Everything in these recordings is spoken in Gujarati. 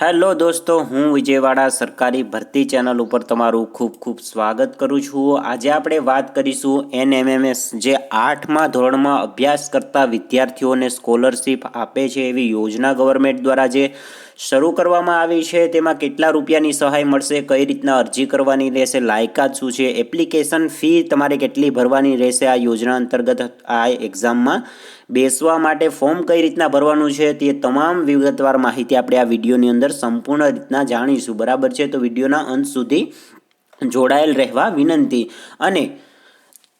હેલો દોસ્તો, હું વિજયવાડા સરકારી ભરતી ચેનલ ઉપર તમારું ખૂબ ખૂબ સ્વાગત કરું છું. આજે આપણે વાત કરીશું એનએમએમએસ, જે આઠમા ધોરણમાં અભ્યાસ કરતા વિદ્યાર્થીઓને સ્કોલરશિપ આપે છે એવી યોજના ગવર્મેન્ટ દ્વારા જે શરૂ કરવામાં આવી છે. તેમાં કેટલા રૂપિયાની સહાય મળશે, કઈ રીતના અરજી કરવાની રહેશે, લાયકાત શું છે, એપ્લિકેશન ફી તમારે કેટલી ભરવાની રહેશે આ યોજના અંતર્ગત આ એક્ઝામમાં બેસવા માટે ફોર્મ કઈ રીતના ભરવાનું છે તે તમામ વિગતવાર માહિતી આપણે આ વિડીયોની અંદર સંપૂર્ણ રીતના જાણીશું. બરાબર છે? તો વિડીયોના અંત સુધી જોડાયેલ રહેવા વિનંતી. અને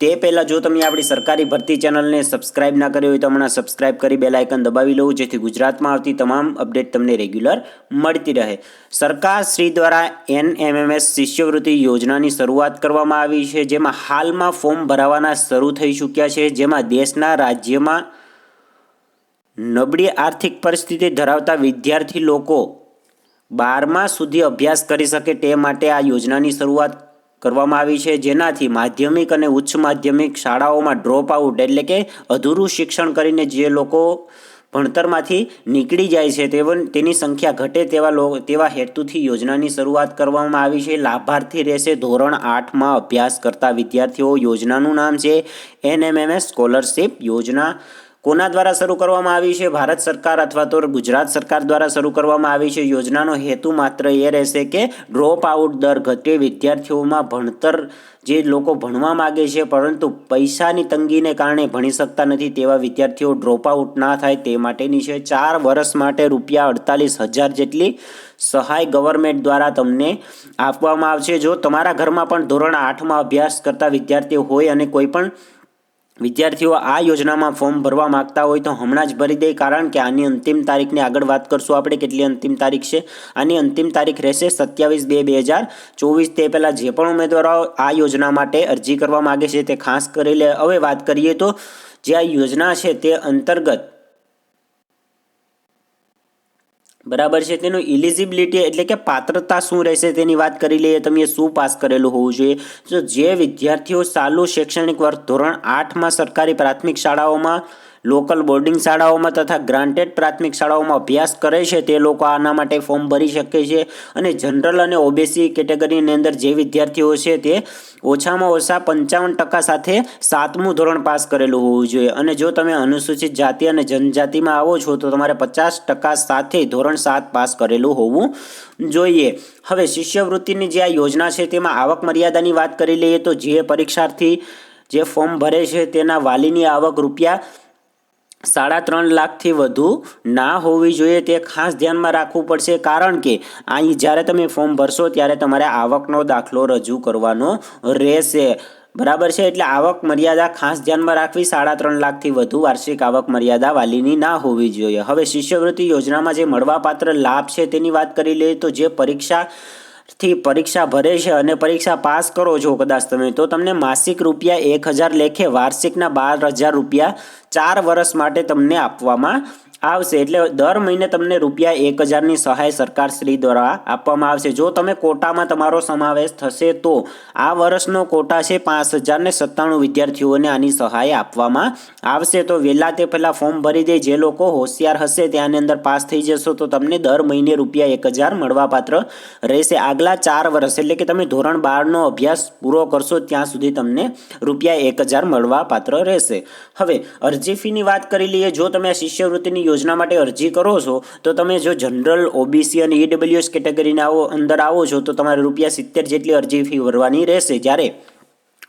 તે પહેલાં જો તમે આપણી સરકારી ભરતી ચેનલને સબસ્ક્રાઇબ ના કરી હોય તો હમણાં સબસ્ક્રાઇબ કરી બેલ આઇકન દબાવી લઉં જેથી ગુજરાતમાં આવતી તમામ અપડેટ તમને રેગ્યુલર મળતી રહે. સરકાર શ્રી દ્વારા એનએમએમએસ શિષ્યવૃત્તિ યોજનાની શરૂઆત કરવામાં આવી છે, જેમાં હાલમાં ફોર્મ ભરાવાના શરૂ થઈ ચૂક્યા છે, જેમાં દેશના રાજ્યમાં નબળી આર્થિક પરિસ્થિતિ ધરાવતા વિદ્યાર્થી લોકો બારમા સુધી અભ્યાસ કરી શકે તે માટે આ યોજનાની શરૂઆત કરવામાં આવી છે. જેનાથી માધ્યમિક અને ઉચ્ચ માધ્યમિક શાળાઓમાં ડ્રોપ આઉટ એટલે કે અધૂરું શિક્ષણ કરીને જે લોકો ભણતરમાંથી નીકળી જાય છે, તેવન, તેની સંખ્યા ઘટે તેવા લો, તેવા હેતુથી યોજનાની શરૂઆત કરવામાં આવી છે. લાભાર્થી રહેશે ધોરણ આઠમાં અભ્યાસ કરતા વિદ્યાર્થીઓ. યોજનાનું નામ છે એનએમએમએસ સ્કોલરશિપ યોજના. કોના દ્વારા શરૂ કરવામાં આવી છે? ભારત સરકાર અથવા તો ગુજરાત સરકાર દ્વારા શરૂ કરવામાં આવી છે? યોજનાનો હેતુ માત્ર એ રહેશે કે ડ્રોપ આઉટ દર ઘટે, વિદ્યાર્થીઓમાં ભણતર જે લોકો ભણવા માગે છે, પરંતુ પૈસાની તંગીને કારણે ભણી શકતા નથી તેવા વિદ્યાર્થીઓ ડ્રોપ આઉટ ના થાય તે માટેની છે. ચાર વર્ષ માટે રૂપિયા અડતાલીસ હજાર જેટલી સહાય ગવર્મેન્ટ દ્વારા તમને આપવામાં આવશે. જો તમારા ઘરમાં પણ ધોરણ આઠમાં અભ્યાસ કરતા વિદ્યાર્થીઓ હોય અને કોઈ પણ વિદ્યાર્થીઓ આ યોજનામાં ફોર્મ ભરવા માગતા હોય તો હમણાં જ ભરી દે, કારણ કે આની અંતિમ તારીખની આગળ વાત કરશું આપણે કેટલી અંતિમ તારીખ છે. આની અંતિમ તારીખ રહેશે સત્યાવીસ બે બે હજાર ચોવીસ. તે પહેલાં જે પણ ઉમેદવારો આ યોજના માટે અરજી કરવા માગે છે તે ખાસ કરી લે હવે વાત કરીએ તો જે આ યોજના છે તે અંતર્ગત બરાબર છે. તેનું ઇલિજિબિલિટી એટલે કે પાત્રતા શું રહેશે તેની વાત કરી લઈએ તમે શું પાસ કરેલું હોવું જોઈએ. તો જે વિદ્યાર્થીઓ ચાલુ શૈક્ષણિક વર્ષ ધોરણ આઠમાં સરકારી પ્રાથમિક શાળાઓમાં લોકલ બોર્ડિંગ શાળાઓમાં તથા ગ્રાન્ટેડ પ્રાથમિક શાળાઓમાં અભ્યાસ કરે છે. તે લોકો આના માટે ફોર્મ ભરી શકે છે અને જનરલ અને ઓબીસી કેટેગરીની અંદર જે વિદ્યાર્થીઓ છે તે ઓછામાં ઓછા પંચાવન ટકા સાથે સાતમું ધોરણ પાસ કરેલું હોવું જોઈએ. અને જો તમે અનુસૂચિત જાતિ અને જનજાતિમાં આવો છો, તો તમારે પચાસ ટકા સાથે ધોરણ સાત પાસ કરેલું હોવું જોઈએ. હવે શિષ્યવૃત્તિની જે આ યોજના છે, તેમાં આવક મર્યાદાની વાત કરી લઈએ તો જે પરીક્ષાર્થી જે ફોર્મ ભરે છે, તેના વાલીની આવક રૂપિયા સાડા ત્રણ લાખથી વધુ ના હોવી જોઈએ તે ખાસ ધ્યાનમાં રાખવું પડશે. કારણ કે અહીં જ્યારે તમે ફોર્મ ભરશો ત્યારે તમારે આવકનો દાખલો રજૂ કરવાનો રહેશે. બરાબર છે? એટલે આવક મર્યાદા ખાસ ધ્યાનમાં રાખવી સાડા ત્રણ લાખથી વધુ વાર્ષિક આવક મર્યાદા વાલીની ના હોવી જોઈએ. હવે શિષ્યવૃત્તિ યોજનામાં જે મળવાપાત્ર લાભ છે તેની વાત કરી લઈએ તો જે પરીક્ષા થી પરીક્ષા ભરે છે અને પરીક્ષા પાસ કરો છો કદાચ તમે. તો તમને માસિક રૂપિયા એક હજાર લેખે, વાર્ષિકના બાર હજાર રૂપિયા ચાર વર્ષ માટે તમને આપવામાં આવશે એટલે દર મહિને તમને રૂપિયા એક હજારની સહાય સરકાર શ્રી દ્વારા આપવામાં આવશે. જો તમે કોટામાં તમારો સમાવેશ થશે તો આ વર્ષનો કોટા છે પાંચ હજાર ને સત્તાણું વિદ્યાર્થીઓને આની સહાય આપવામાં આવશે. તો વહેલા તે પહેલાં ફોર્મ ભરી દે. જે લોકો હોશિયાર હશે ત્યાંની અંદર પાસ થઈ જશો તો તમને દર મહિને રૂપિયા એક હજાર મળવાપાત્ર રહેશે. આગલા ચાર વર્ષ એટલે કે તમે ધોરણ બારનો અભ્યાસ પૂરો કરશો ત્યાં સુધી તમને રૂપિયા એક હજાર મળવાપાત્ર રહેશે. હવે અરજી ફીની વાત કરી લઈએ. જો તમે આ શિષ્યવૃત્તિની યોજના માટે અરજી કરો છો, તો તમે જો જનરલ ઓબીસી અને ઈડબ્લ્યુએસ કેટેગરીના આવો, અંદર આવો છો, તો તમારે રૂપિયા સિત્તેર જેટલી અરજી ફી ભરવાની રહેશે. જ્યારે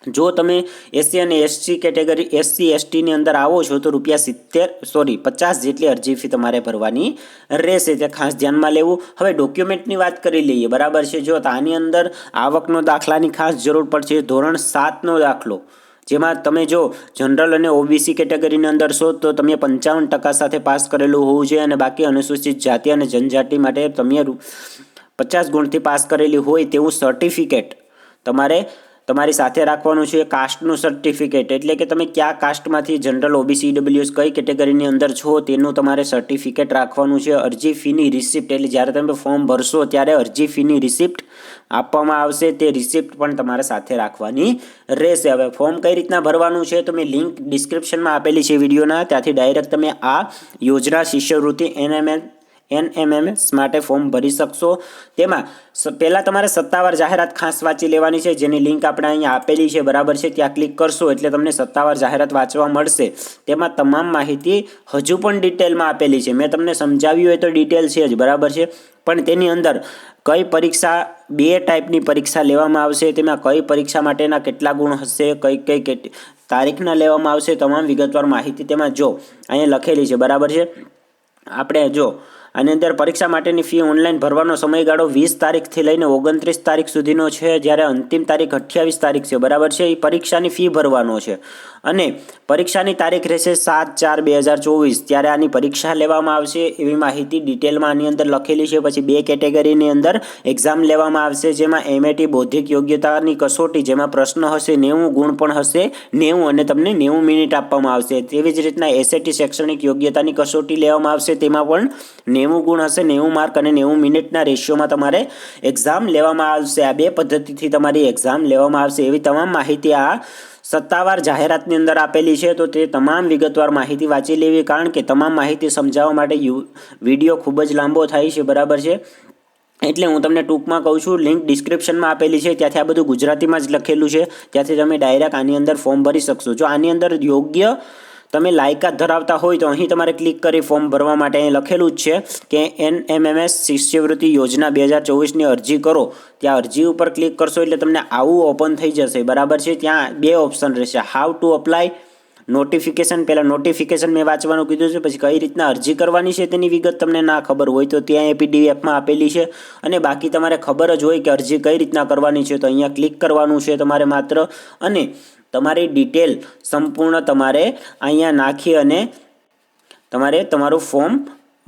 જો તમે એસસી અને એસસી કેટેગરી એસસી એસટીની અંદર આવો છો, તો રૂપિયા સિત્તેર સોરી પચાસ જેટલી અરજી ફી તમારે ભરવાની રહેશે. તે ખાસ ધ્યાનમાં લેવું. હવે ડોક્યુમેન્ટની વાત કરી લઈએ. બરાબર છે? જો આની અંદર આવકનો દાખલાની ખાસ જરૂર પડશે, ધોરણ સાતનો દાખલો. જેમાં તમે જો જનરલ અને ઓબીસી કેટેગરીની અંદર છો, તો તમે પંચાવન ટકા સાથે પાસ કરેલું હોવું જોઈએ અને બાકી અનુસૂચિત જાતિ અને જનજાતિ માટે તમે પચાસ ગુણથી પાસ કરેલી હોય તેવું સર્ટિફિકેટ તમારે તમારી સાથે રાખવાનું છે કાસ્ટનું સર્ટિફિકેટ એટલે કે તમે કયા કાસ્ટમાંથી જનરલ ઓબીસી ડબલ્યુએસ કઈ કેટેગરીની અંદર છો તેનું તમારે સર્ટિફિકેટ રાખવાનું છે. અરજી ફીની રિસિપ્ટ એટલે જ્યારે તમે ફોર્મ ભરશો ત્યારે અરજી ફીની રિસિપ્ટ આપવામાં આવશે. તે રિસિપ્ટ પણ તમારે સાથે રાખવાની રહેશે. હવે ફોર્મ કઈ રીતના ભરવાનું છે તો મેં લિંક ડિસ્ક્રિપ્શનમાં આપેલી છે વિડીયોના. ત્યાંથી ડાયરેક્ટ તમે આ યોજના, શિષ્યવૃત્તિ એનએમએન એનએમએમએસ માટે ફોર્મ ભરી શકશો. તેમાં પહેલાં તમારે સત્તાવાર જાહેરાત ખાસ વાંચી લેવાની છે, જેની લિંક આપણે અહીંયા આપેલી છે, બરાબર છે, ત્યાં ક્લિક કરશો એટલે તમને સત્તાવાર જાહેરાત વાંચવા મળશે. તેમાં તમામ માહિતી હજુ પણ ડિટેલમાં આપેલી છે. મેં તમને સમજાવ્યું હોય તો ડિટેલ છે જ, બરાબર છે? પણ તેની અંદર કઈ પરીક્ષા, બે ટાઈપની પરીક્ષા લેવામાં આવશે, તેમાં કઈ પરીક્ષા માટેના કેટલા ગુણ હશે, કઈ કઈ કેટલી તારીખના લેવામાં આવશે, તમામ વિગતવાર માહિતી તેમાં જો અહીંયા લખેલી છે, બરાબર છે? આપણે જો આની અંદર પરીક્ષા માટેની ફી ઓનલાઈન ભરવાનો સમયગાળો વીસ તારીખથી લઈને ઓગણત્રીસ તારીખ સુધીનો છે, જ્યારે અંતિમ તારીખ અઠ્યાવીસ તારીખ છે. બરાબર છે? એ પરીક્ષાની ફી ભરવાનો છે. અને પરીક્ષાની તારીખ રહેશે સાત ચાર બે હજાર ચોવીસ. ત્યારે આની પરીક્ષા લેવામાં આવશે એવી માહિતી ડિટેલમાં આની અંદર લખેલી છે. પછી બે કેટેગરીની અંદર એક્ઝામ લેવામાં આવશે, જેમાં એમએટી બૌદ્ધિક યોગ્યતાની કસોટી, જેમાં પ્રશ્ન હશે, નેવું ગુણ પણ હશે, નેવું અને તમને નેવું મિનિટ આપવામાં આવશે. તેવી જ રીતના એસએટી શૈક્ષણિક યોગ્યતાની કસોટી લેવામાં આવશે. તેમાં પણ નેવું ગુણ હશે, નેવું માર્ક અને નેવું મિનિટના રેશિયોમાં તમારે એક્ઝામ લેવામાં આવશે. આ બે પદ્ધતિથી તમારી એક્ઝામ લેવામાં આવશે. એવી તમામ માહિતી આ સત્તાવાર જાહેરાતની અંદર આપેલી છે. તો તે તમામ વિગતવાર માહિતી વાંચી લેવી, કારણ કે તમામ માહિતી સમજાવવા માટે યુ, વીડિયો ખૂબ જ લાંબો થાય છે. બરાબર છે? એટલે હું તમને ટૂંકમાં કહું છું લિંક ડિસ્ક્રિપ્શનમાં આપેલી છે. ત્યાંથી આ બધું ગુજરાતીમાં જ લખેલું છે. ત્યાંથી તમે ડાયરેક્ટ આની અંદર ફોર્મ ભરી શકશો. જો આની અંદર યોગ્ય તમે લાયકાત ધરાવતા હોય તો અહીં તમારે ક્લિક કરી ફોર્મ ભરવા માટે અહીં લખેલું જ છે કે એન એમ એમ એસ શિષ્યવૃત્તિ યોજના બે હજાર ચોવીસની અરજી કરો. ત્યાં અરજી ઉપર ક્લિક કરશો એટલે તમને આવું ઓપન થઈ જશે. બરાબર છે? ત્યાં બે ઓપ્શન રહેશે. હાઉ ટુ અપ્લાય નોટિફિકેશન પહેલાં નોટિફિકેશન મેં વાંચવાનું કીધું છે, પછી કઈ રીતના અરજી કરવાની છે તેની વિગત તમને ના ખબર હોય તો ત્યાં એ પીડીએફમાં આપેલી છે. અને બાકી તમારે ખબર જ હોય કે અરજી કઈ રીતના કરવાની છે, તો અહીંયા ક્લિક કરવાનું છે તમારે માત્ર. અને તમારી ડિટેલ સંપૂર્ણ તમારે અહીંયા નાખી અને તમારે તમારું ફોર્મ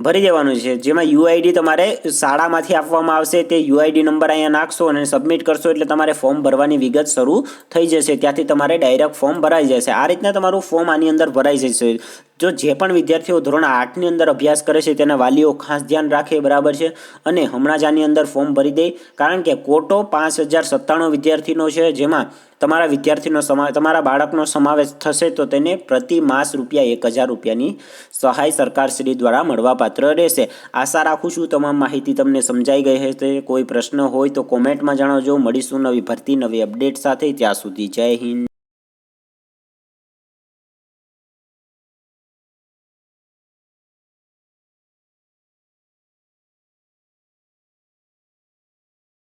ભરી દેવાનું છે. જેમાં યુઆઈડી તમારે શાળામાંથી આપવામાં આવશે. તે યુઆઈડી નંબર અહીંયા નાખશો અને સબમિટ કરશો એટલે તમારે ફોર્મ ભરવાની વિગત શરૂ થઈ જશે. ત્યાંથી તમારે ડાયરેક્ટ ફોર્મ ભરાઈ જશે. આ રીતના તમારું ફોર્મ આની અંદર ભરાઈ જશે. જો જે પણ વિદ્યાર્થીઓ ધોરણ આઠની અંદર અભ્યાસ કરે છે, તેના વાલીઓ ખાસ ધ્યાન રાખે, બરાબર છે? અને હમણાં જ આની અંદર ફોર્મ ભરી દે. કારણ કે કોટો પાંચ હજાર સત્તાણું વિદ્યાર્થીનો છે, જેમાં તમારા વિદ્યાર્થીનો સમા, તમારા બાળકનો સમાવેશ થશે તો તેને પ્રતિ માસ રૂપિયા એક હજાર રૂપિયાની સહાય સરકારશ્રી દ્વારા મળવાપાત્ર રહેશે. આશા રાખું છું તમામ માહિતી તમને સમજાઈ ગઈ હશે. કોઈ પ્રશ્ન હોય તો કોમેન્ટમાં જણાવજો. મળીશું નવી ભરતી, નવી અપડેટ સાથે. ત્યાં સુધી જય હિન્દ.